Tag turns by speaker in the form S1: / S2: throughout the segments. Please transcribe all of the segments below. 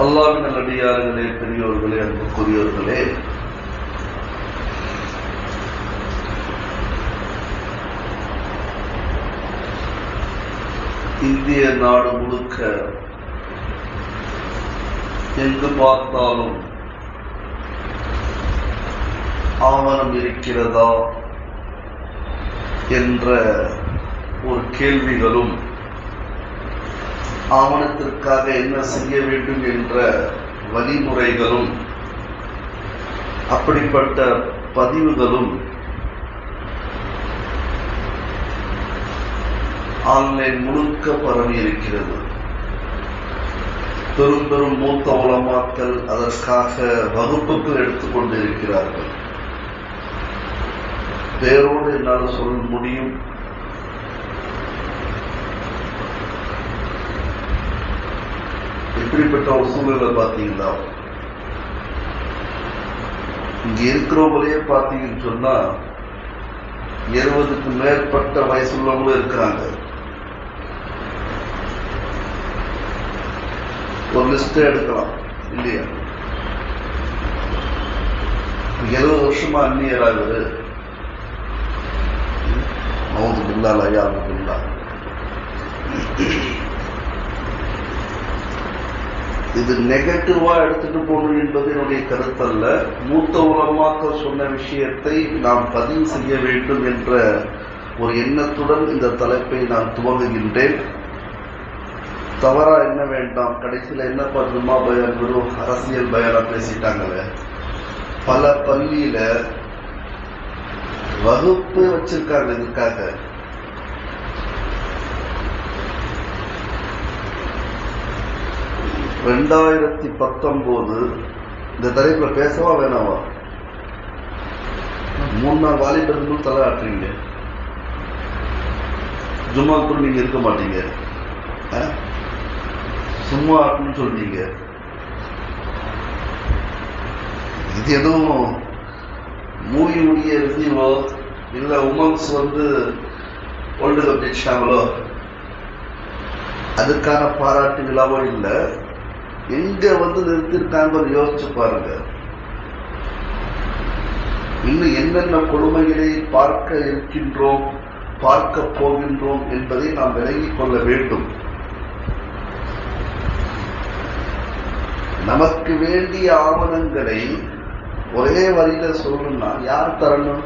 S1: அல்லாவின் நல்லடியார்களே பெரியோர்களே அன்புக்குரியவர்களே இந்திய நாடு முழுக்க எங்கு பார்த்தாலும் ஆவணம் இருக்கிறதா என்ற ஒரு கேள்விகளும் ஆவணத்திற்காக என்ன செய்ய வேண்டும் என்ற வழிமுறைகளும் அப்படிப்பட்ட பதிவுகளும் ஆன்லைன் முழுக்க பரவி இருக்கிறது. பெரும் பெரும் மூத்த உலமாக்கள் அதற்காக வகுப்புகள் எடுத்துக்கொண்டிருக்கிறார்கள் இருக்கிறார்கள் என்னால் சொல்ல முடியும். எப்படிப்பட்ட ஒரு சூழ்நிலை பார்த்தீங்கன்னா இங்க இருக்கிறவங்களே பார்த்தீங்கன்னு சொன்னா இருபதுக்கு மேற்பட்ட வயசுள்ளவங்களும் இருக்கிறாங்க. ஒரு லிஸ்ட் எடுக்கலாம் இல்லையா? எழுபது வருஷமா அந்நியராகுது அவங்களுக்கு இல்லாத ஐயா அவங்களுக்கு பில்லா இது நெகட்டிவா எடுத்துட்டு போகணும் என்பது என்னுடைய கருத்தல்ல. மூத்த உலமாக்கள் சொன்ன விஷயத்தை நாம் பதிவு செய்ய வேண்டும் என்ற ஒரு எண்ணத்துடன் இந்த தலைப்பை நான் துவங்குகின்றேன். தவறா என்ன வேண்டாம். கடைசியில் என்ன பண்ணுமா பயம் வெறும் அரசியல் பயனா பேசிட்டாங்களே. பல பள்ளியில வகுப்பு வச்சிருக்காங்க இதுக்காக. ரெண்டாயிரத்தி பத்தொம்போது இந்த தலைப்புல பேசவா வேணாவா? மூணு நாள் வாலிபர்களும் தலை ஆட்டுறீங்க ஜும்மாக்குள் நீங்க இருக்க மாட்டீங்க. ஆ? சும்மா ஆட்டணும்னு சொல்றீங்க. இது எதுவும் மூவியுடைய ரிவ்யூவோ இல்ல உமன்ஸ் வந்து வேர்ல்டு கப் ஜெயிச்சாங்களோ அதுக்கான பாராட்டு விழாவோ இல்லை. எங்க வந்து நிறுத்திருக்காங்க யோசிச்சு பாருங்க. இன்னும் என்னென்ன கொடுமைகளை பார்க்க இருக்கின்றோம் பார்க்க போகின்றோம் என்பதை நாம் விலகிக் கொள்ள வேண்டும். நமக்கு வேண்டிய ஆவணங்களை ஒரே வரியில சொல்லணும்னா யார் தரணும்?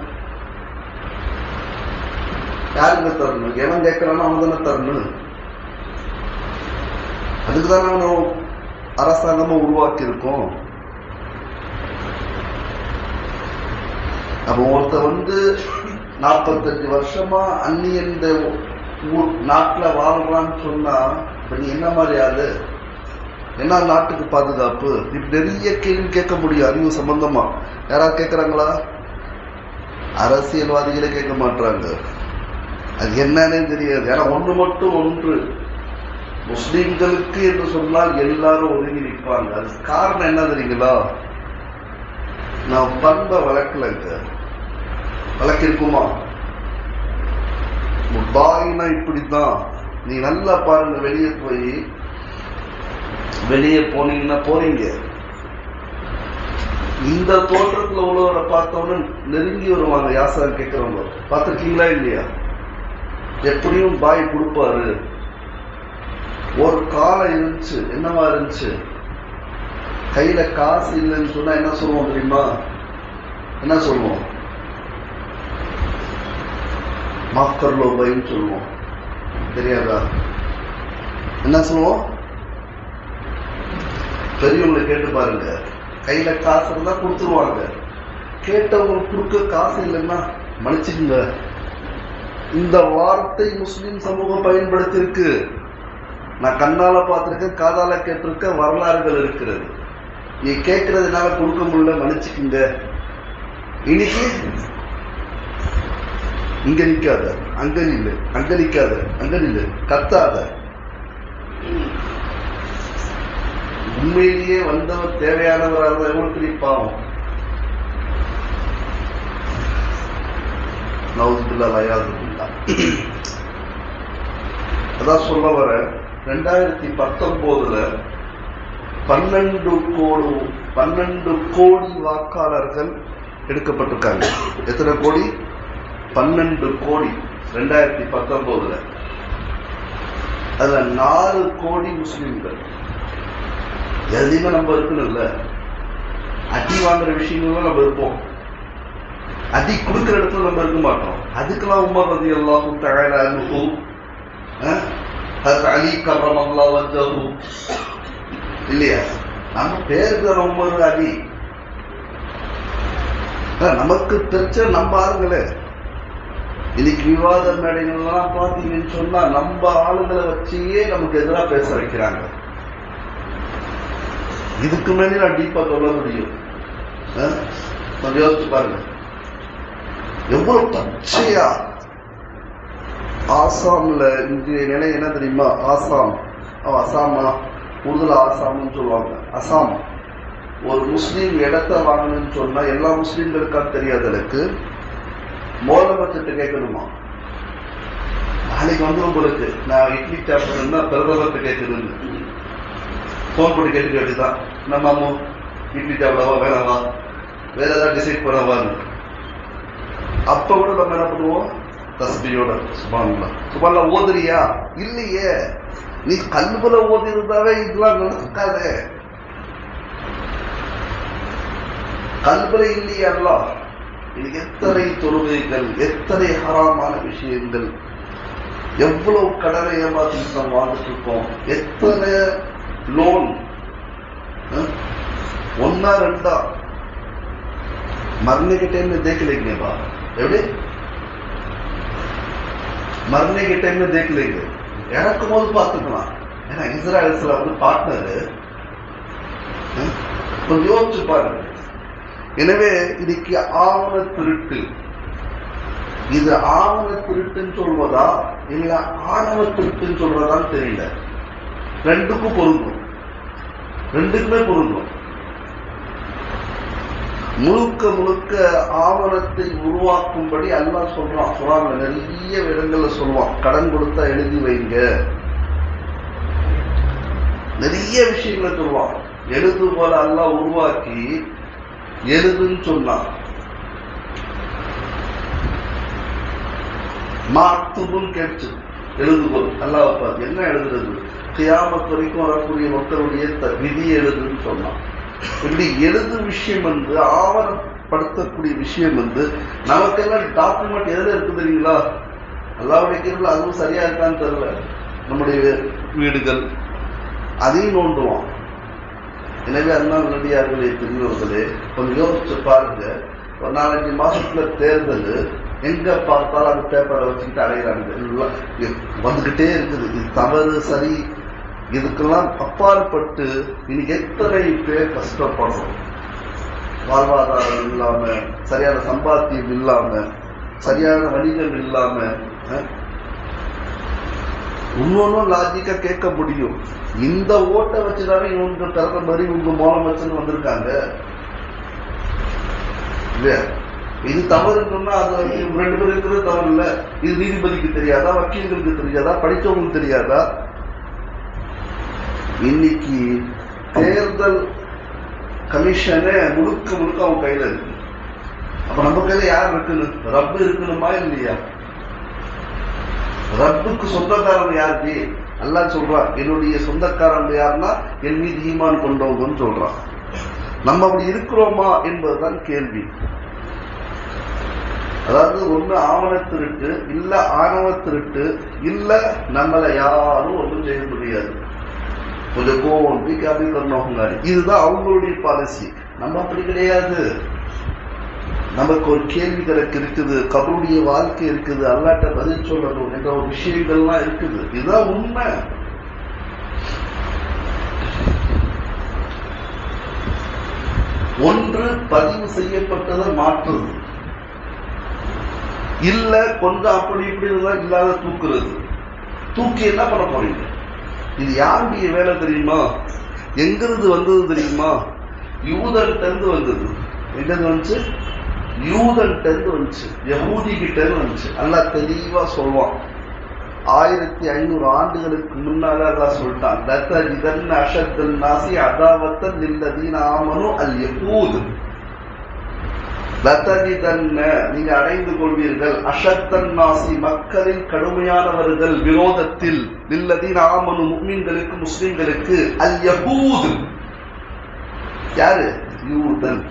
S1: யாருங்க தரணும்? எவன் கேட்கிறானோ அவன் தானே தரணும். அதுக்கு தானே அரசாங்கமும் உருவாக்கியிருக்கோம். அப்போ ஒருத்த வந்து நாற்பத்தஞ்சு வருஷமா அன்னி இந்த ஊர் நாட்டில் வாழ்றான்னு சொன்னா இப்போ நீ என்ன மாதிரி ஆளு? என்ன நாட்டுக்கு பாதுகாப்பு? இப்படி நிறைய கேள்வி கேட்க முடியும் அறிவு சம்பந்தமா. யாராவது கேட்குறாங்களா? அரசியல்வாதிகளே கேட்க மாட்டாங்க அது என்னன்னே தெரியாது. ஏன்னா ஒண்ணு மட்டும் ஒன்று. முஸ்லிம்களுக்கு என்று சொன்னால் எல்லாரும் ஒதுங்கி நிற்பாங்க. அது காரணம் என்ன தெரியுங்களா? நான் பண்பை வழக்கு இருக்குமா? பாயினா இப்படித்தான். நீ நல்லா பாருங்க வெளியே போய் வெளியே போனீங்கன்னா போறீங்க. இந்த தோற்றத்தில் உள்ளவரை பார்த்தோன்னு நெருங்கி வருவாங்க யாசகம் கேட்குறவங்க. பார்த்துருக்கீங்களா இல்லையா? எப்படியும் பாய் கொடுப்பாரு. ஒரு காலம் இருந்துச்சு என்னவா இருந்துச்சு? கையில காசு இல்லைன்னு சொன்னா என்ன சொல்லுவோம் தெரியுமா? என்ன சொல்லுவோம்? மாக்கர்லோ பைன்னு சொல்லுவோம். தெரியாதா? என்ன சொல்லுவோம்? பெரியவங்களை கேட்டு பாருங்க. கையில காசு இருந்தா கொடுத்துருவாங்க. கேட்டவங்களுக்கு கொடுக்க காசு இல்லைன்னா மன்னிச்சுக்குங்க. இந்த வார்த்தை முஸ்லிம் சமூகம் பயன்படுத்தியிருக்கு. நான் கண்ணால பார்த்துருக்கேன் காதால கேட்டிருக்க வரலாறுகள் இருக்கிறது. நீ கேட்கறதுனால கொடுக்க முடியல மன்னிச்சுக்குங்க. இன்னைக்கு இங்க நிக்காத அங்க நில்லு அங்க நிக்காத அங்க நில்லு கத்தாத. உண்மையிலேயே வந்தவர் தேவையானவராக இருந்தால் எவ்வளவு பெரிய பாவம். நவுதுல்லா வயாது அதான் சொல்ல வரேன் ரெண்டாயிரத்தி பத்தொன்பதுல பன்னெண்டு கோடி பன்னெண்டு கோடி வாக்காளர்கள் எடுக்கப்பட்டிருக்காங்க. எத்தனை கோடி? பன்னெண்டு கோடி ரெண்டாயிரத்தி பத்தொன்பதுல அதுல நாலு கோடி முஸ்லிம்கள். எதையுமே நம்ம இருக்கணும் இல்ல. அடி வாங்குற விஷயங்களும் நம்ம இருப்போம் அடி கொடுக்குற இடத்துல நம்ம இருக்க மாட்டோம். அதுக்கெல்லாம் உமா பதி எல்லாம் தயாரா ஹசரத் அலி கரம் அல்லா வஜஹு இல்லையா? நம்ம பேருக்கு ரொம்ப உமர் அலி. நமக்கு தெரிச்ச நம்ம ஆளுங்களே இன்னைக்கு விவாத மேடைகள்லாம் பார்த்தீங்கன்னு சொன்னா நம்ம ஆளுங்களை வச்சே நமக்கு எதிராக பேச வைக்கிறாங்க. இதுக்கு மேலே நான் டீப்பா சொல்ல முடியும். கொஞ்சம் யோசிச்சு பாருங்க. எவ்வளவு பச்சையா ஆசாமில் இன்றைய நிலை என்ன தெரியுமா? ஆசாம். அசாமா. உருதுல ஆசாம்னு சொல்லுவாங்க. அசாம். ஒரு முஸ்லீம் இடத்த வாங்கணும்னு சொன்னால் எல்லா முஸ்லீம்களுக்காக தெரியாத எனக்கு. கேட்கணுமா? நாளைக்கு வந்து உங்களுக்கு நான் இட்லி சாப்பிடணும்னா பிரதமர்கிட்ட கேட்கணும்னு ஃபோன் பண்ணி கேட்டுக்க கேட்டுதான் நம்ம அம்மா இட்லி சாப்பிடவா வேணாவா? வேற ஏதாவது டிசைட் பண்ணவான்னு அப்போ கூட நம்ம என்ன பண்ணுவோம்? தஸ்பியோட சுபான்லா சுபான்லா ஓதுறியா? இல்லையே. நீ கல்புல ஓதி இருந்தாவே இதெல்லாம் நடக்காதே. கல்புல இல்லையல்லா இது எத்தனை தொழுகைகள் எத்தனை ஹராமான விஷயங்கள். எவ்வளவு கடனை ஏமாற்றி நாம் வாழ்ந்துட்டு இருக்கோம் எத்தனை லோன் ஒன்னா ரெண்டா? மரணிக்கிட்டேன்னு தேக்கலைங்கப்பா எப்படி? மரணை के टाइम में देख लेंगे இறக்கும் போது பார்த்துக்கலாம் ஏன்னா இஸ்ராயல்ஸ்ல வந்து பார்ட்னரு கொஞ்சம் யோசிச்சு பாருங்க எனவே இன்னைக்கு ஆவண திருட்டு இது ஆவண திருட்டுன்னு சொல்வதா இல்ல ஆணவ திருட்டுன்னு சொல்றதான்னு தெரியல ரெண்டுக்கும் பொருந்தும் ரெண்டுக்குமே பொருந்தும் முழுக்க முழுக்க ஆவணத்தை உருவாக்கும்படி அல்லாஹ் சொல்றான். குரான்ல நிறைய இடங்கள்ல சொல்லுவான். கடன் கொடுத்தா எழுதி வைங்க. நிறைய விஷயங்களை சொல்லுவான். எழுது போல அல்லாஹ் உருவாக்கி எழுதுன்னு சொன்னான். மாத்துபுன்னு கேட்டு எழுதுகோல் அல்லாஹ் பார்த்து என்ன எழுதுறது? கியாமத் வரைக்கும் வரக்கூடிய மக்களுடைய த- விதியை எழுதுன்னு சொன்னான். இப்படி எழுது விஷயம் வந்து ஆவணப்படுத்தக்கூடிய விஷயம் வந்து நமக்கெல்லாம் டாக்குமெண்ட் எதுல இருக்கு தெரியுங்களா? அல்லாவுடைய கேள்வி அதுவும் சரியா இருக்கான்னு தெரியல. நம்முடைய வீடுகள் அதையும் நோண்டுவோம். எனவே அண்ணா நடிகார்களே தெரிஞ்சவர்களே கொஞ்சம் யோசிச்சு பாருங்க. ஒரு நாலஞ்சு மாசத்துல தேர்தல் எங்க பார்த்தாலும் அந்த பேப்பரை வச்சுக்கிட்டு அடையிறாங்க. வந்துகிட்டே இருக்குது. இது தவறு சரி இதுக்கெல்லாம் அப்பாற்பட்டு இன்னைக்கு எத்தனை பேர் கஷ்டப்படுறோம்? வாழ்வாதாரம் இல்லாம சரியான சம்பாத்தியம் இல்லாம சரியான வணிகம் இல்லாம இன்னொன்னும் லாஜிக்கா கேட்க முடியும். இந்த ஓட்டை வச்சுதானே இவங்க பிறந்த மாதிரி உங்க வச்சுன்னு வந்திருக்காங்க. இல்லையா? இது தவறு சொன்னா அது இவங்க ரெண்டு பேரும் இருக்கிறது தவறு இல்ல. இது நீதிபதிக்கு தெரியாதா வக்கீல்களுக்கு தெரியாதா படித்தவங்களுக்கு தெரியாதா? இன்னைக்கு தேர்தல் கமிஷனே முழுக்க முழுக்க அவங்க கையில இருக்கு. அப்ப நம்ம கையில யார் இருக்கணும் ரப்பு இருக்கணுமா இல்லையா? ரப்புக்கு சொந்தக்காரன் யாருக்கு அல்லா சொல்றான் என்னுடைய சொந்தக்காரன் யாருன்னா என் மீது ஈமான் கொண்டவங்கன்னு சொல்றான். நம்ம அப்படி இருக்கிறோமா என்பதுதான் கேள்வி. அதாவது ஒண்ணு ஆவண திருட்டு இல்ல ஆணவ திருட்டு இல்ல நம்மளை யாரும் ஒன்றும் செய்ய முடியாது. கொஞ்சம் கோவம் வீக் அப்படி பண்ணவங்க இதுதான் அவங்களுடைய பாலிசி நம்ம அப்படி கிடையாது. நமக்கு ஒரு கேள்வி கணக்கு இருக்குது. கபருடைய வாழ்க்கை இருக்குது. அல்லாட்ட பதில் சொல்லணும் என்ற ஒரு விஷயங்கள்லாம் இருக்குது. இதுதான் உண்மை. ஒன்று பதிவு செய்யப்பட்டதை மாற்றுறது. இல்ல கொஞ்சம் அப்படி இப்படி இல்லாத தூக்குறது. தூக்கி என்ன பண்ண போறீங்க? இது யாருடைய வேலை தெரியுமா? எங்கிருந்து வந்தது தெரியுமா? யூதன்ட்ட வந்தது. எங்கிருந்து வந்துச்சு? யூதன்ட்ட வந்துச்சு. யஹூதி வந்துச்சு. நல்லா தெளிவாக சொல்லுவான் ஆயிரத்தி ஐநூறு ஆண்டுகளுக்கு முன்னால அதான் சொல்லிட்டான் லதஜிதன்ன அஷத்தன் நாசி அதாவத்தன் லில்லதீன ஆமனு அல் யகூது. நீங்க அடைந்து கொள்வீர்கள். அஷத்தன் நாசி மக்களின் கடுமையானவர்கள் விரோதத்தில். லில்லதீன ஆமனு முக்மீன்களுக்கு முஸ்லிம்களுக்கு. அல் யகூத். யாரு? யூதன்.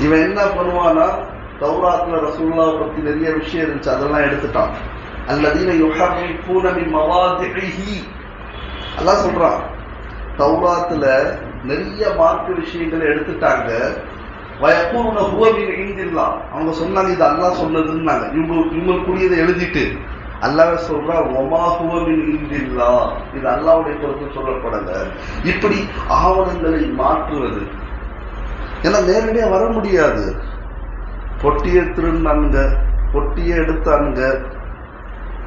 S1: இவன் என்ன பண்ணுவானா தௌராத்துல ரசூல்லா பத்தி நிறைய விஷயம் இருந்துச்சு அதெல்லாம் எடுத்துட்டான். அல்லதீன யுஹர்ரிஃபூன பூனமி மவாதிஹி. அல்லாஹ் சொல்றான் தௌராத்துல நிறைய மார்க்க விஷயங்களை எடுத்துட்டாங்க. வயக்கூன ஹுவ மின் அவங்க சொன்னாங்க இது அல்லாஹ் சொன்னதுன்னாங்க. இவங்க இவங்களுக்குரியதை எழுதிட்டு அல்லாஹ் சொல்றா ஒமா ஹுவ மின் இந்தில்லா. இது அல்லாவுடைய பொறுத்து சொல்லப்படல. இப்படி ஆவணங்களை மாற்றுவது. ஏன்னா நேரடியா வர முடியாது. பொட்டியை திருந்தாங்க பொட்டியை எடுத்தாங்க.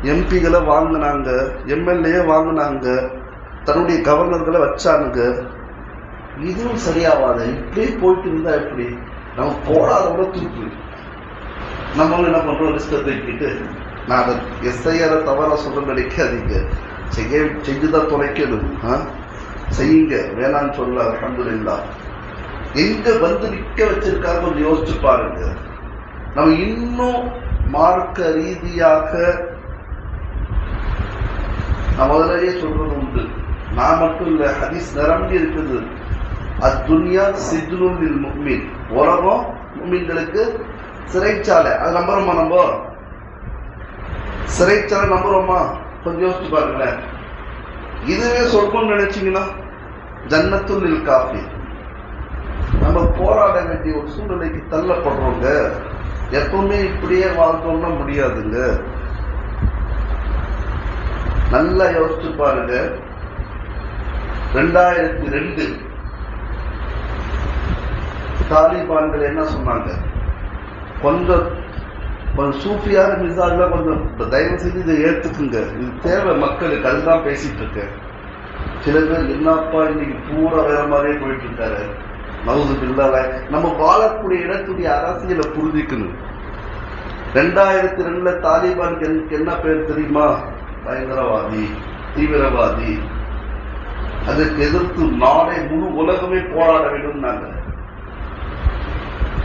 S1: எம்பிகளை வாங்கினாங்க எம்எல்ஏ வாங்கினாங்க தன்னுடைய கவர்னர்களை வச்சானுங்க. இதுவும் சரியாவாது இப்படியே போயிட்டு இருந்தா எப்படி? நம்ம போடாதோட தூக்கு நம்ம என்ன பண்றோம்? ரிஸ்க தூக்கிட்டு நான் அதை எஸ்ஐஆர தவறா சொல்ல நினைக்காதீங்க. செய்ய செஞ்சுதான் தொலைக்கணும். செய்யுங்க. வேணான்னு சொல்ல அலமதுல்லா எங்க வந்து நிக்க வச்சிருக்காங்க கொஞ்சம் யோசிச்சு பாருங்க. நம்ம இன்னும் மார்க்க ரீதியாக நான் முதலே சொல்றது உண்டு. நான் மட்டும் இல்ல ஹதீஸ் நிரம்பி இருக்குது. அத்துன்யா சிஜ்னுல் முக்மின் உலகம் முக்மீன்களுக்கு சிறைச்சாலை. அது நம்புறோமா நம்ம சிறைச்சாலை நம்புறோமா கொஞ்சம் யோசிச்சு பாருங்களேன். இதுவே சொர்க்கம்னு நினைச்சீங்கன்னா ஜன்னத்துல் காஃபி. நம்ம போராட வேண்டிய ஒரு சூழ்நிலைக்கு தள்ளப்படுறோங்க. எப்பவுமே இப்படியே வாழ்ந்தோம்னா முடியாதுங்க. நல்லா யோசிச்சு பாருங்க. ரெண்டாயிரத்தி ரெண்டு தாலிபான்கள் என்ன சொன்னாங்க? கொஞ்சம் கொஞ்சம் சூஃபியான மிசாஜில் கொஞ்சம் தயவு செஞ்சு இதை ஏற்றுக்குங்க இது தேவை மக்களுக்கு அதுதான் பேசிட்டு இருக்கேன் சில பேர் என்னப்பா இன்னைக்கு பூரா வேற மாதிரியே போயிட்டு இருக்காரு நவுது பில்லால நம்ம வாழக்கூடிய இடத்துடைய அரசியலை புரிஞ்சிக்கணும். ரெண்டாயிரத்தி ரெண்டுல தாலிபான் என்ன பேர் தெரியுமா? பயங்கரவாதி தீவிரவாதி. அதுக்கு எதிர்த்து நாடே முழு உலகமே போராட வேண்டும்னாங்க.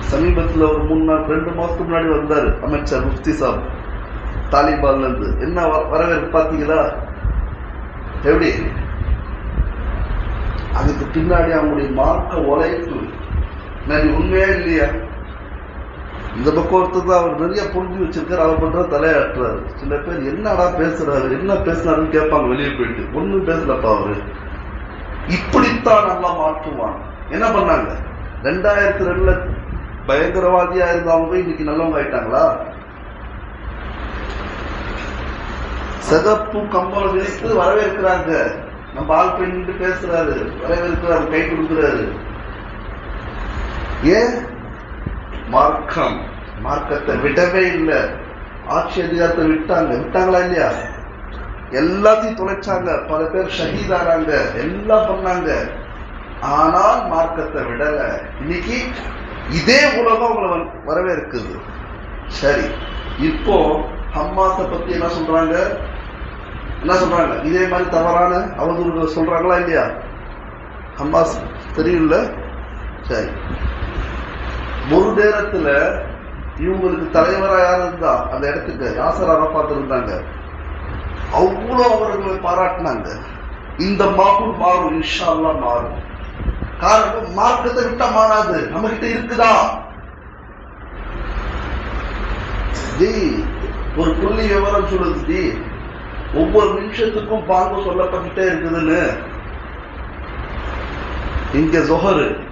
S1: சமீபத்தில் ஒரு மூணு நாள் ரெண்டு மாசத்துக்கு முன்னாடி வந்தாரு அமைச்சர் முஃப்தி சாப் தாலிபான்லேருந்து என்ன வ- வரவேற்பு பார்த்தீங்களா? எப்படி? அதுக்கு பின்னாடி அவங்களுடைய மார்க்க உழைப்பு. நான் உண்மையா இல்லையா? இந்த பக்கம் ஒருத்தர் தான் அவர் நிறைய புரிஞ்சு வச்சிருக்காரு அவர் பண்ற தலையாட்டுறாரு. சில பேர் என்னடா பேசுறாரு என்ன பேசுனாருன்னு கேட்பாங்க வெளியே போயிட்டு. ஒண்ணும் பேசலப்பா அவரு. இப்படித்தான் நல்லா மாற்றுவான். என்ன பண்ணாங்க? ரெண்டாயிரத்தி ரெண்டுல பயங்கரவாதியா இருந்தவங்க இன்னைக்கு நல்லவங்க ஆயிட்டாங்களா? சிகப்பு கம்பளம் விரித்து வரவேற்கிறாங்க. நம்ம ஆள் பெண் பேசுறாரு வரவேற்கிறாரு கை கொடுக்கிறாரு. ஏன்? மார்க்கம் மார்க்கத்தை விடவே இல்லை. ஆட்சி அதிகாரத்தை விட்டாங்க. விட்டாங்களா இல்லையா? எல்லாத்தையும் தொலைச்சாங்க. பல பேர் ஷஹீதானாங்க எல்லாம் பண்ணாங்க. ஆனால் மார்க்கத்தை விடல. இன்னைக்கு இதே உலகம் உங்களை வ- வரவேற்குது. சரி. இப்போ ஹம்மாஸை பத்தி என்ன சொல்றாங்க? என்ன சொல்றாங்க? இதே மாதிரி தவறான அவதூறுகளை சொல்றாங்களா இல்லையா? ஹம்மாஸ் தெரியல சரி. ஒரு நேரத்துல இவங்களுக்கு தலைவராக யார் இருந்தா? அந்த இடத்துக்கு யாசர் அரபாத் இருந்தாங்க. அவ்வளோ அவர்களை பாராட்டினாங்க. இந்த மாகும் மாறும் இன்ஷா மாறும். காரணம் மார்க்கத்தை விட்டா மாறாது. நம்ம கிட்ட இருக்குதா? ஜி ஒரு புள்ளி விவரம் சொல்லுது ஜி. ஒவ்வொரு நிமிஷத்துக்கும் பாங்கு சொல்லப்பட்டுட்டே இருக்குதுன்னு. இங்க ஜொஹரு.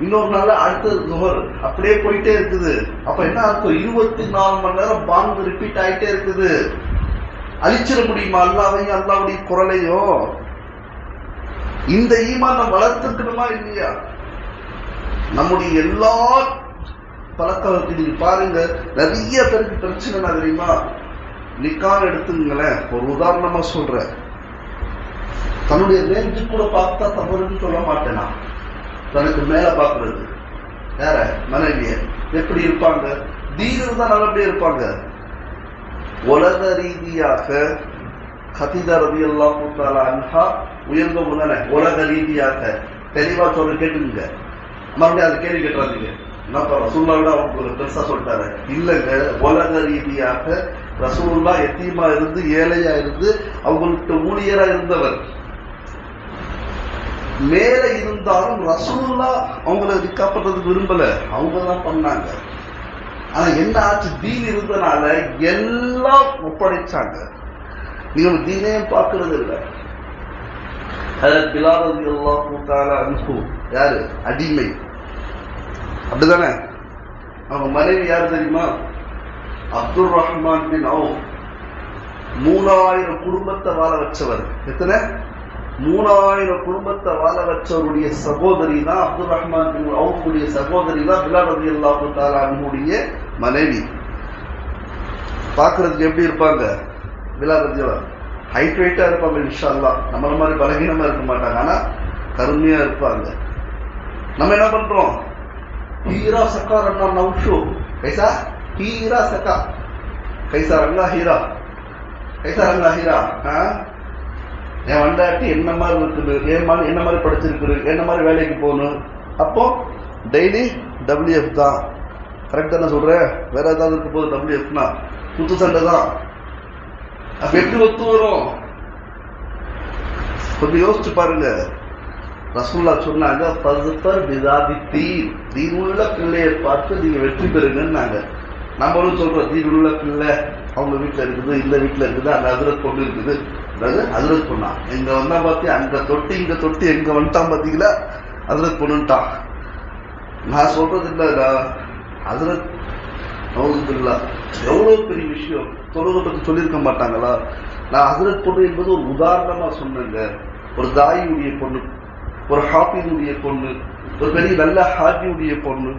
S1: இன்னொரு நாள் அடுத்தது ஜொஹர். அப்படியே போயிட்டே இருக்குது. அப்ப என்ன அர்த்தம்? இருபத்தி நாலு மணி நேரம் பாங்கு ரிப்பீட் ஆயிட்டே இருக்குது. அழிச்சிட முடியுமா? அல்லாவையும் அல்லாவுடைய குரலையும் இந்த ஈமான் நம்ம வளர்த்துக்கணுமா இல்லையா? நம்முடைய எல்லா பழக்கவழக்கு நீங்க பாருங்க. நிறைய பேருக்கு பிரச்சனை என்ன தெரியுமா? நிக்கான் எடுத்துங்களேன் ஒரு உதாரணமா சொல்றேன். தன்னுடைய ரேஞ்சு கூட பார்த்தா தவறுன்னு சொல்ல மாட்டேனா? தனக்கு மேல பாக்குறது வேற மனைவிய எப்படி இருப்பாங்க? தீனர் தான் நல்லபடியா இருப்பாங்க. உலக ரீதியாக கதிதா ரவி அல்லா தாலா அன்ஹா உயர்ந்த உடனே உலக ரீதியாக தெளிவா சொல்ல கேட்டுங்க மறுபடியும் அதை கேள்வி கேட்டுறாதீங்க. நான் ரசூல்லா அவங்க ஒரு பெருசா சொல்லிட்டாரு இல்லைங்க உலக ரீதியாக ரசூல்லா எத்தீமா இருந்து ஏழையா இருந்து அவங்கள்ட்ட ஊழியரா இருந்தவர். மேல இருந்தாலும் ரசூல்லா அவங்கள காப்பாற்றுறதுக்கு விரும்பல. அவங்க தான் பண்ணாங்க. ஆனா என்ன ஆச்சு? தீன் இருந்தனால எல்லாம் ஒப்படைச்சாங்க. நீங்கள் தீனையும் பார்க்கறது இல்லை அதில் பிலால் அல்லா அல்லாஹு அனுப்பு யாரு? அடிமை. அப்படிதானே அவங்க மனைவி யார் தெரியுமா? அப்துல் ரஹ்மான் பின் அவு மூணாயிரம் குடும்பத்தை வாழ வச்சவர். எத்தனை? மூணாயிரம் குடும்பத்தை வாழ வச்சவருடைய சகோதரி தான் அப்துல் ரஹ்மான் பின் அவுடைய சகோதரி தான் பிலால் ரதி அல்லாஹு அன்புடைய மனைவி. பார்க்கறதுக்கு எப்படி இருப்பாங்க? பிலால் ஹைட் வெயிட்டாக இருப்பாங்க இன்ஷா அல்லா நம்மள மாதிரி பலகீனமாக இருக்க மாட்டாங்க. ஆனால் கருமையாக இருப்பாங்க. நம்ம என்ன பண்ணுறோம் ஹீரா சக்கா ரன்னா நவுஷு. கைசா? ஹீரா சக்கா. கைசா ரங்கா ஹீரா. கைசா ரங்கா ஹீரா. ஆ? என் வண்டாட்டி என்ன மாதிரி இருக்குது? என் மாதிரி என்ன மாதிரி படிச்சிருக்குது? என்ன மாதிரி வேலைக்கு போகணும்? அப்போ டெய்லி டபிள்யூஎஃப் தான். கரெக்டாக நான் சொல்கிறேன் வேறு ஏதாவது இருக்கும் போது டபிள்யூஎஃப்னா குத்து சண்டை தான். அப்ப எப்படி ஒத்து வரும்? கொஞ்சம் யோசிச்சு பாருங்க. ரசூல்லா சொன்னாங்க பசுப்பர் விதாதி தீன். தீனுள்ள பிள்ளையை பார்த்து நீங்க வெற்றி பெறுங்கன்னாங்க. நம்மளும் சொல்றோம் தீனுள்ள பிள்ளை அவங்க வீட்டுல இருக்குது இந்த வீட்டுல இருக்குது அந்த அதிரத் பொண்ணு இருக்குது. அதாவது அதிரத் பொண்ணா? இங்க வந்தா பார்த்து அங்க தொட்டி இங்க தொட்டி எங்க வந்துட்டான் பாத்தீங்களா? அதிரத் பொண்ணுட்டான் நான் சொல்றது இல்லைடா. அதிரத் நவுதுல்லா எவ்வளவு பெரிய விஷயம். தொழுகை பற்றி சொல்லியிருக்க மாட்டாங்களா? நான் ஹசரத் பொண்ணு என்பது ஒரு உதாரணமா சொன்னேங்க. ஒரு தாயுடைய பொண்ணு ஒரு ஹாஃபினுடைய பொண்ணு ஒரு பெரிய நல்ல ஹாஜியுடைய பொண்ணு.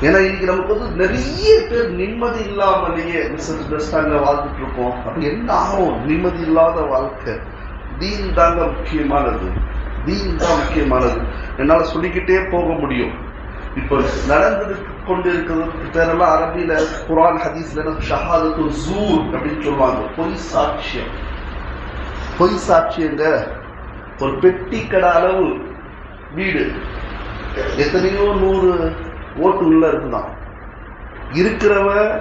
S1: ஏன்னா இன்னைக்கு நமக்கு வந்து நிறைய பேர் நிம்மதி இல்லாமலேயே மிஸ்ஸஸ் பெஸ்டாங்க வாழ்ந்துட்டு இருக்கோம். அப்படி என்ன ஆகும்? நிம்மதி இல்லாத வாழ்க்கை. தீன் தாங்க முக்கியமானது. தீன் தான் முக்கியமானது. என்னால சொல்லிக்கிட்டே போக முடியும். இப்போ நடந்து கொண்டு இருக்கிறதுக்கு பேரெல்லாம் அரபியில குரான் ஹதீஸ்ல என்ன ஷஹாதத்து ஜூர் அப்படின்னு சொல்லுவாங்க. பொய் சாட்சியம். பொய் சாட்சியங்க ஒரு பெட்டி கடை அளவு வீடு. எத்தனையோ நூறு ஓட்டு உள்ள இருந்தான் இருக்கிறவன்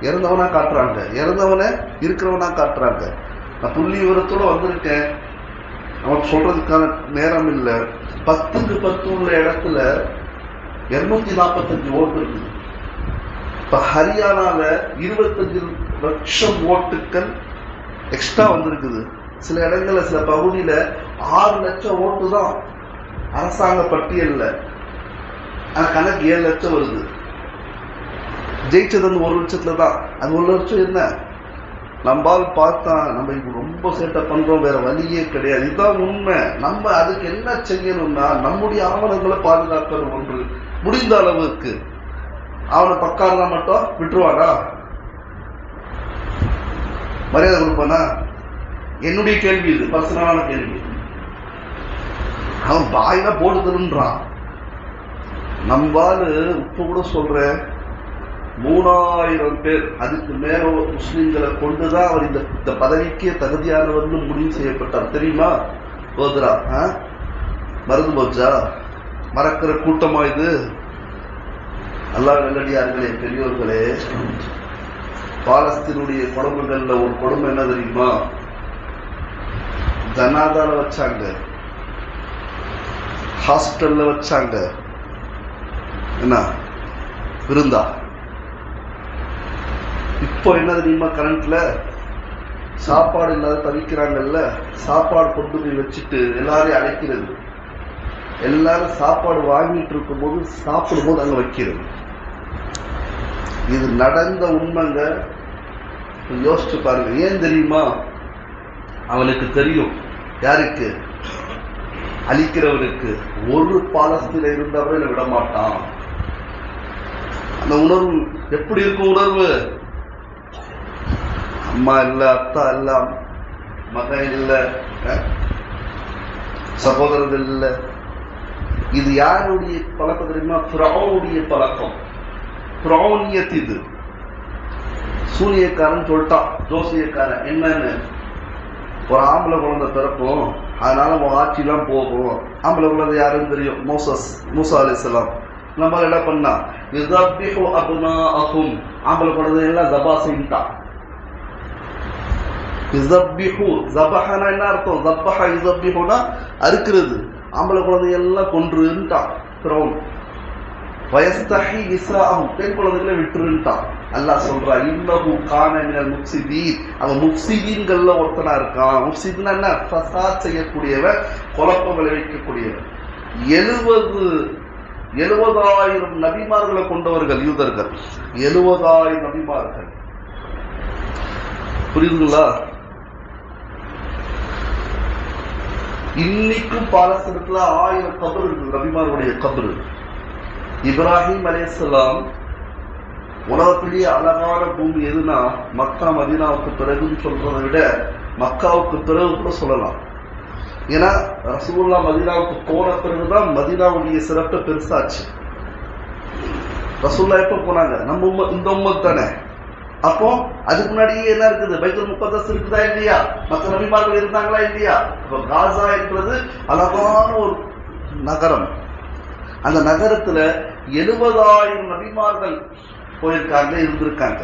S1: இறந்தவனா காட்டுறாங்க. இறந்தவனை இருக்கிறவனா காட்டுறாங்க. நான் புள்ளி விவரத்தோட வந்திருக்கேன். அவன் சொல்றதுக்கான நேரம் இல்லை. பத்துக்கு பத்து உள்ள இடத்துல இருநூத்தி நாற்பத்தஞ்சு ஓட்டு இருக்குது. இப்ப ஹரியானால இருபத்தஞ்சு லட்சம் ஓட்டுக்கள் எக்ஸ்ட்ரா வந்திருக்குது. சில இடங்கள்ல சில பகுதியில ஆறு லட்சம் ஓட்டு தான் அரசாங்க பட்டியல்ல. கணக்கு ஏழு லட்சம் வருது. ஜெயிச்சது வந்து ஒரு லட்சத்துல தான். அது ஒரு லட்சம் என்ன? நம்மால் பார்த்தா நம்ம இப்போ ரொம்ப சேட்டை பண்றோம் வேற வழியே கிடையாது. இதுதான் உண்மை. நம்ம அதுக்கு என்ன செய்யணும்னா நம்முடைய ஆவணங்களை பாதுகாக்கிறது ஒன்று. முடிந்த அளவுக்கு அவனை பக்காரனா மட்டும் விட்டுருவானா? மரியாதை கொடுப்பானா? என்னுடைய கேள்வி இது பர்சனலான கேள்வி. அவன் பாயில போடுதுன்றான் நம்பால் இப்போ கூட சொல்றேன். மூணாயிரம் பேர் அதுக்கு மேல முஸ்லிம்களை கொண்டுதான் அவர் இந்த இந்த பதவிக்கே தகுதியானவர்னு முடிவு செய்யப்பட்டார். தெரியுமா? போதுரா மருந்து போச்சா? மறக்கிற கூட்டமா இது? அல்லா நல்லடியார்களே பெரியோர்களே பாலஸ்தீனுடைய கொடுமைகள்ல ஒரு கொடுமை என்ன தெரியுமா? ஜனாதால வச்சாங்க. ஹாஸ்டல்ல வச்சாங்க. என்ன? விருந்தா? இப்போ என்ன தெரியுமா கரண்ட்ல? சாப்பாடு இல்லாத தவிக்கிறாங்கல்ல சாப்பாடு கொண்டு போய் வச்சுட்டு எல்லாரையும் அழைக்கிறது. எல்லாரும் சாப்பாடு வாங்கிட்டு இருக்கும்போது சாப்பிடும்போது அங்க வைக்கிறது. இது நடந்த உண்மைங்க. யோசிச்சு பாருங்க. ஏன் தெரியுமா? அவனுக்கு தெரியும். யாருக்கு? அழிக்கிறவனுக்கு. ஒரு பாலஸ்தீன இருந்தவரை என்னை விட மாட்டான் அந்த உணர்வு எப்படி இருக்கும் உணர்வு? அம்மா இல்ல அத்தா இல்ல மகன் இல்ல சகோதரர் சகோதரர்கள் இது யாருடைய பழக்கம் தெரியுமா? ஃப்ரௌனுடைய பழக்கம். ஃப்ரௌனியத் இது. சூனியக்காரன் சொல்லிட்டான். ஜோசியக்காரன் என்னன்னு? ஒரு ஆம்பளை குழந்தை பிறப்போம் அதனால உன் ஆட்சிலாம் போகும். ஆம்பளை குழந்தை யாருன்னு தெரியும்? மோசஸ் மூசா அலிஸ்லாம் நம்ம என்ன பண்ணா? யுதப்பிஹு அபுனாஅஹும். ஆம்பளை குழந்தை எல்லாம் ஜபா செய்யிட்டான் யுதப்பிஹு ஜபஹனா என்ன அர்த்தம்? ஜப்பஹ யுதப்பிஹுனா அறுக்கிறது. ஆம்பளை குழந்தையெல்லாம் கொன்றுன்ட்டான். வயஸ்தகி வயஸ்தஹி பெண் குழந்தைகளை விட்டுருன்ட்டான். அல்லாஹ் சொல்றா இன்னகு கான மினல் அவன் முஃப்சிதீன்கள்ல ஒருத்தனா இருக்கான். முஃப்சிதுன்னா என்ன? ஃபசாத் செய்யக்கூடியவன் குழப்பம் விளைவிக்கக்கூடியவன். எழுபது எழுபதாயிரம் நபிமார்களை கொண்டவர்கள் யூதர்கள். எழுபதாயிரம் நபிமார்கள். புரியுதுங்களா? இன்னைக்கும் பாலஸ்தீனத்துல ஆயிரம் கபர் இருக்குது நபிமார்களுடைய கபர். இப்ராஹிம் அலேசலாம் உலகத்திலேயே அழகான பூமி எதுனா மக்கா மதீனாவுக்கு பிறகுன்னு சொல்றதை விட மக்காவுக்கு பிறகு கூட சொல்லலாம். ஏன்னா ரசூல்லா மதீனாவுக்கு போன பிறகுதான் மதீனாவுடைய சிறப்பு பெருசாச்சு. ரசூல்லா எப்ப போனாங்க? நம்ம உம்ம இந்த உம்மத் தானே. அப்போ அதுக்கு முன்னாடியே என்ன இருக்குது? பைத்துல் முப்பத்தஸ் இருக்குதா இல்லையா? மற்ற நபிமார்கள் இருந்தாங்களா இல்லையா? இப்போ காசா என்பது அழகான ஒரு நகரம். அந்த நகரத்துல எழுபதாயிரம் நபிமார்கள் போயிருக்காங்க இருந்திருக்காங்க.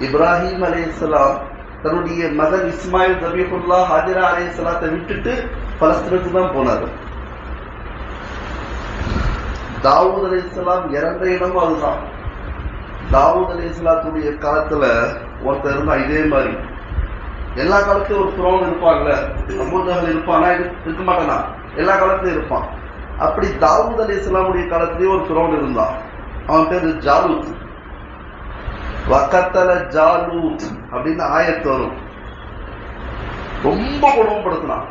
S1: இப்ராஹிம் அலேஸ்லாம் தன்னுடைய மகன் இஸ்மாயில் தபீபுல்லா ஹாஜிரா அலேஸ்லாத்தை விட்டுட்டு பலஸ்தீனத்துக்கு தான் போனாரு. தாவூத் அலையாம் இறந்த இடமும் அதுதான். தாவூத் அலையாத்துடைய காலத்துல ஒருத்தர் இருந்தா இதே மாதிரி. எல்லா காலத்தையும் ஒரு துரோன் இருப்பாங்கல்ல? சமூகங்கள் இருப்பானா? இருக்க மாட்டானா? எல்லா காலத்திலையும் இருப்பான். அப்படி தாவூத் அலி இஸ்லாமுடைய காலத்திலேயே ஒரு துரோன் இருந்தான். அவன் பேரு ஜாலூத். வக்கத்தல ஜாலூத் அப்படின்னு ஆயத்து வரும். ரொம்ப கொடுமைப்படுத்தினான்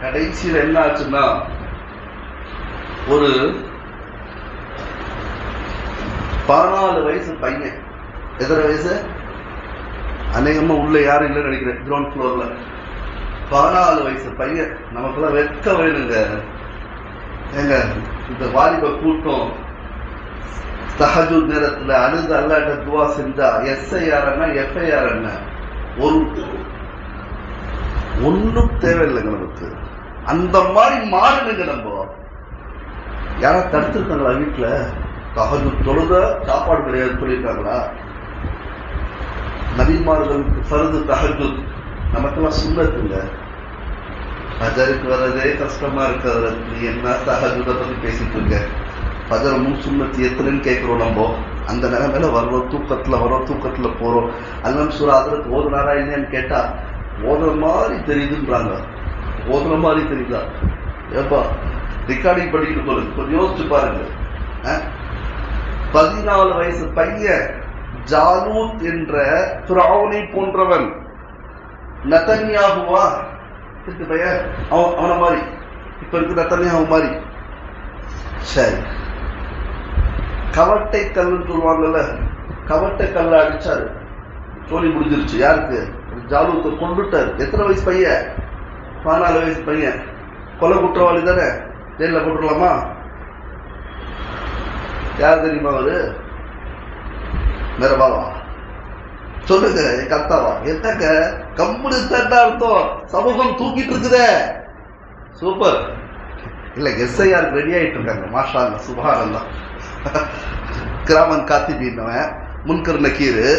S1: கடைசியில் என்ன ஆச்சுன்னா ஒரு பதினாலு வயசு பையன். எத்தனை வயசு? அநேகமா உள்ள யாரும் இல்லைன்னு நினைக்கிறேன். கிரவுண்ட் ஃப்ளோர்ல பதினாலு வயசு பையன். நமக்கெல்லாம் வெக்க வேணுங்க. ஏங்க இந்த வாலிப கூட்டம் தஹஜு நேரத்துல அழுது அல்லாட்ட துவா செஞ்சா எஸ்ஐஆர் என்ன எஃப்ஐஆர் என்ன? ஒரு ஒன்றும் தேவையில்லைங்க நமக்கு. அந்த மாதிரி மாறணுங்க நம்ம. யாரா தடுத்துருக்காங்களா வீட்டுல தகஜு தொழுத சாப்பாடு கிடையாது சொல்லியிருக்காங்களா? நபிமார்களுக்கு ஃபருது தஹஜு நமக்கெல்லாம் சுண்ணத்துங்க ஃபஜருக்கு வர்றதே கஷ்டமா இருக்கிறது நீ என்ன தஹஜுத பத்தி பேசிட்டு இருக்க? ஃபஜர் முன் சுண்ணத்து எத்தனைன்னு கேட்கிறோம் நம்ம. அந்த நிலைமையில வர்றோம் தூக்கத்துல வரோம் தூக்கத்துல போறோம். அல்லம் சூரா அதற்கு ஓதுனாரா இல்லையான்னு கேட்டா ஓதுற மாதிரி தெரியுதுன்றாங்க. ஓதுற மாதிரி தெரியுதா? ஏப்பா ரெக்கார்டிங் படிக்கிட்டு போறது கொஞ்சம் யோசிச்சு பாருங்க. ஆ? பதினாலு வயசு பையன் ஜாலூத் என்ற துராவனை போன்றவன். நத்தன்யாகுவா? இருக்கு பையன். அவன் அவனை மாதிரி. இப்ப இருக்கு நத்தன்யாகு மாதிரி. சரி. கவட்டை கல்லுன்னு சொல்லுவாங்கல்ல கவட்டை கல்ல அடிச்சாரு. சோழி முடிஞ்சிருச்சு. யாருக்கு? ஜாலூத்தை கொண்டுட்டார். எத்தனை வயசு பையன்? பதினாலு வயசு பையன். கொலை குற்றவாளி தானே? நேரில் போட்டுடலாமா? யார் தெரியுமா அவரு? நிறவாவா சொல்லுங்க கத்தாவா என்னங்க? கம்முன்னு அர்த்தம்? சமூகம் தூக்கிட்டு இருக்குதே. சூப்பர் இல்ல எஸ்ஐஆர் ரெடி ஆயிட்டு இருக்காங்க. மாஷா அல்லா சுபான் கிராமன் காத்தி பீனவன் முன்கர் நக்கீரு.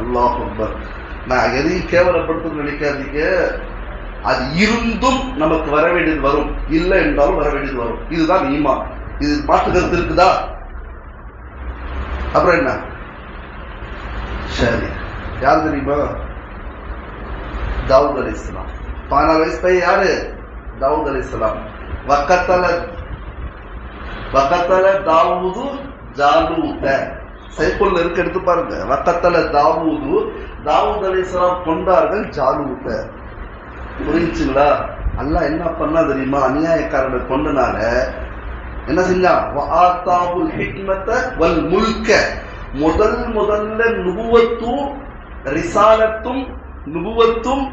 S1: அல்லாஹ் நான் எதையும் கேவலப்படுத்த நினைக்காதீங்க. அது இருந்தும் நமக்கு வர வேண்டியது வரும். இல்லை என்றாலும் வர வேண்டியது வரும். இதுதான் ஈமான். இது மாற்று கருத்து இருக்குதா? அப்புறம் என்ன? சரி. யார் தெரியுமா? தாவூத் அலி இஸ்லாம். பதினாலு வயசு பையன் யாரு? தாவூத் அலி இஸ்லாம். வக்கத்தல வக்கத்தல தாவூது ஜாலூத. சைப்புல் இருக்க எடுத்து பாருங்க. வக்கத்தல தாவூது தாவூத் அலி இஸ்லாம் கொண்டார்கள் ஜாலூத. புரிஞ்சுங்களா? அல்லாஹ் என்ன பண்ணா தெரியுமா? அநியாயக்காரனை கொண்டனால என்ன செஞ்சான் வஆத்தாஹுல் ஹிக்மத வல் முல்க முதல் முதல்ல நுபுவத்தும் ரிசாலத்தும் நுபுவத்தும்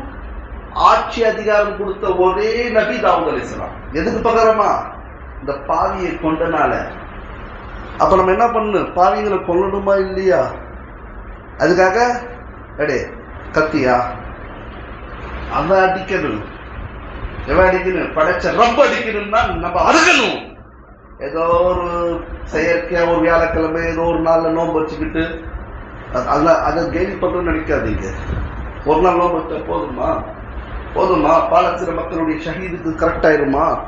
S1: ஆட்சி அதிகாரம் கொடுத்த ஒரே நபி தாவூத் அலிஸ்லாம் எதுக்கு பகரமா? இந்த பாவியை கொண்டனால அப்ப நம்ம என்ன பண்ணு பாவிங்களை கொல்லணுமா இல்லையா? அதுக்காக அடே கத்தியா? அவன் அடிக்கணும். எவன் அடிக்கணும்? படைச்ச ரப்ப அடிக்கணும்னா நம்ம அருகணும் ஏதோ ஒரு செயற்கையா ஒரு வியாழக்கிழமை ஏதோ ஒரு நாள்ல நோன்பு வச்சுக்கிட்டு அ- அதுல அதை கேலி பண்றோம்னு நினைக்காதீங்க. ஒரு நாள் நோன்பு வச்சா போதுமா? போதுமா? பாலஸ்தீன மக்களுடைய ஷஹீதுக்கு கரெக்ட் ஆயிருமா?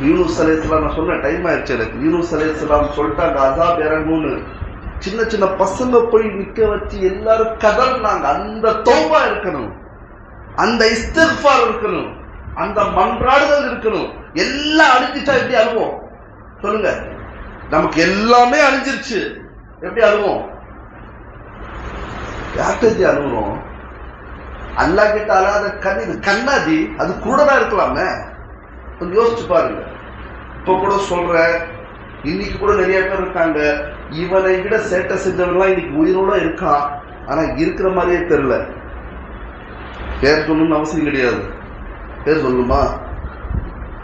S1: யூனுஸ் அலையாம் நான் சொன்ன டைம் ஆயிடுச்சு எனக்கு. யூனுஸ் சொல்லிட்டு சொல்லிட்டாங்க அசாப் இறங்கும்னு. சின்ன சின்ன பசங்க போய் நிக்க வச்சு எல்லாரும் கதறினாங்க. அந்த தோபா இருக்கணும். அந்த இஸ்திஃபார் இருக்கணும். அந்த மன்றாடுதல் இருக்கணும். எல்லாம் அழிஞ்சிட்டா எப்படி அழுவோம்? சொல்லுங்க. நமக்கு எல்லாமே அழிஞ்சிருச்சு. எப்படி அழுவோம்? யார்கிட்ட அழுகுறோம் அல்லா கிட்ட அழாத கண் இது அது கூட தான் இருக்கலாமே. கொஞ்சம் யோசிச்சு பாருங்க. இப்ப கூட சொல்றேன் இன்னைக்கு கூட நிறைய பேர் இருக்காங்க. இவனை விட சேட்டை செஞ்சவன்லாம் இன்னைக்கு உயிரோட இருக்கான் ஆனா இருக்கிற மாதிரியே தெரியல. பேர் சொல்லணும்னு அவசியம் கிடையாது. பேர் சொல்லுமா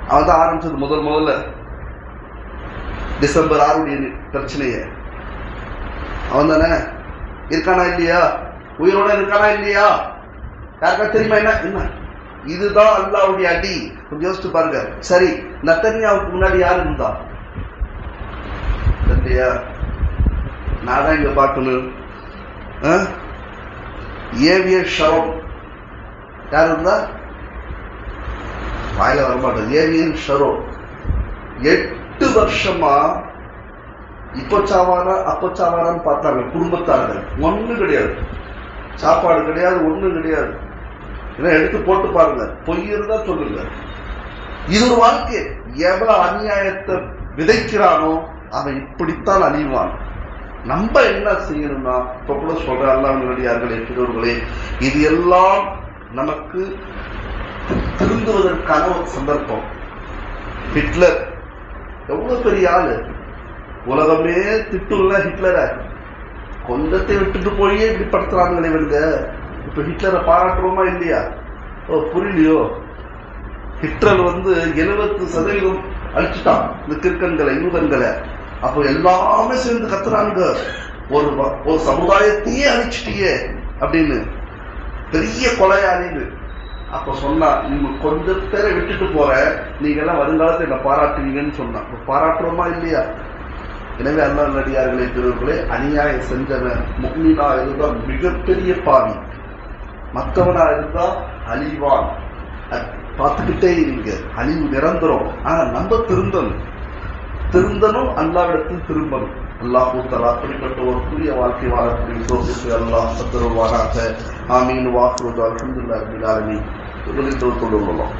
S1: அவன் தான் ஆரம்பிச்சது முதல் முதல்ல. டிசம்பர் ஆறுடைய பிரச்சனைய. அவன் தானே இருக்கானா இல்லையா? உயிரோட இருக்கானா இல்லையா? யாருக்கா தெரியுமா என்ன? என்ன? இதுதான் அல்லாவுடைய அடி. கொஞ்சம் யோசிச்சு பாருங்க. சரி நத்தன்யாவுக்கு முன்னாடி யார் இருந்தா? இல்லையா நான் தான் இங்க பார்க்கணும். ஆ? ஏவியர் ஷவம் யார் இருந்தா? வாயில வரமாட்டேன் ஏவியன் ஷரோ? எட்டு வருஷமா இப்போ சாவானா அப்போ சாவானான்னு பார்த்தாங்க குடும்பத்தார்கள். ஒன்றும் கிடையாது. சாப்பாடு கிடையாது ஒண்ணும் கிடையாது. ஏன்னா எடுத்து போட்டு பாருங்க. பொய் இருந்தா சொல்லுங்க. இது ஒரு வாழ்க்கை. எவ்வளவு அநியாயத்தை விதைக்கிறானோ அவன் இப்படித்தான் அழிவான். நம்ம என்ன செய்யணும்னா இப்ப கூட சொல்ற அல்லாஹ் நடிகார்களே பெற்றோர்களே இது எல்லாம் நமக்கு திருந்துவதற்கான ஒரு சந்தர்ப்பம். ஹிட்லர் எவ்வளவு பெரிய ஆளு? உலகமே திட்டுள்ள ஹிட்லரை? கொஞ்சத்தை விட்டுட்டு போயே இப்படி படுத்துறாங்களே இவங்க இப்ப ஹிட்லரை பாராட்டுறோமா இல்லையா? ஓ புரியலையோ? ஹிட்லர் வந்து எழுபத்து சதவீதம் அழிச்சுட்டான் இந்த கிற்கன்களை யூதன்களை. அப்போ எல்லாமே சேர்ந்து கத்துறாங்க ஒரு ஒரு சமுதாயத்தையே அழிச்சிட்டியே அப்படின்னு. பெரிய கொலையாளின்னு அப்ப சொன்னா நீங்க கொஞ்சம் பேரை விட்டுட்டு போற. நீங்க எல்லாம் வருங்காலத்துல என்ன பாராட்டுவீங்கன்னு சொன்னா. பாராட்டுறோமா இல்லையா? எனவே அல்லா நடிகார்களே பெரியவர்களே அநியாயம் செஞ்சவன் முக்மீனா இருந்தா மிகப்பெரிய பாவி. மற்றவனா இருந்தா அழிவான். பார்த்துக்கிட்டே இருங்க. அழிவு நிரந்தரம். ஆனா நம்ம திருந்தணும். திருந்தனும் அல்லாவிடத்தில் திரும்பணும். அல்லாஹ் கூத்தலா அப்படிப்பட்ட ஒரு புதிய வாழ்க்கை வாழக்கூடிய சோசியத்தை அல்லாஹ் சத்துருவானாக ஆமீன். வாக்குறது அலமதுல்லா அபிலாலமி এগুলি তুলনামূলক।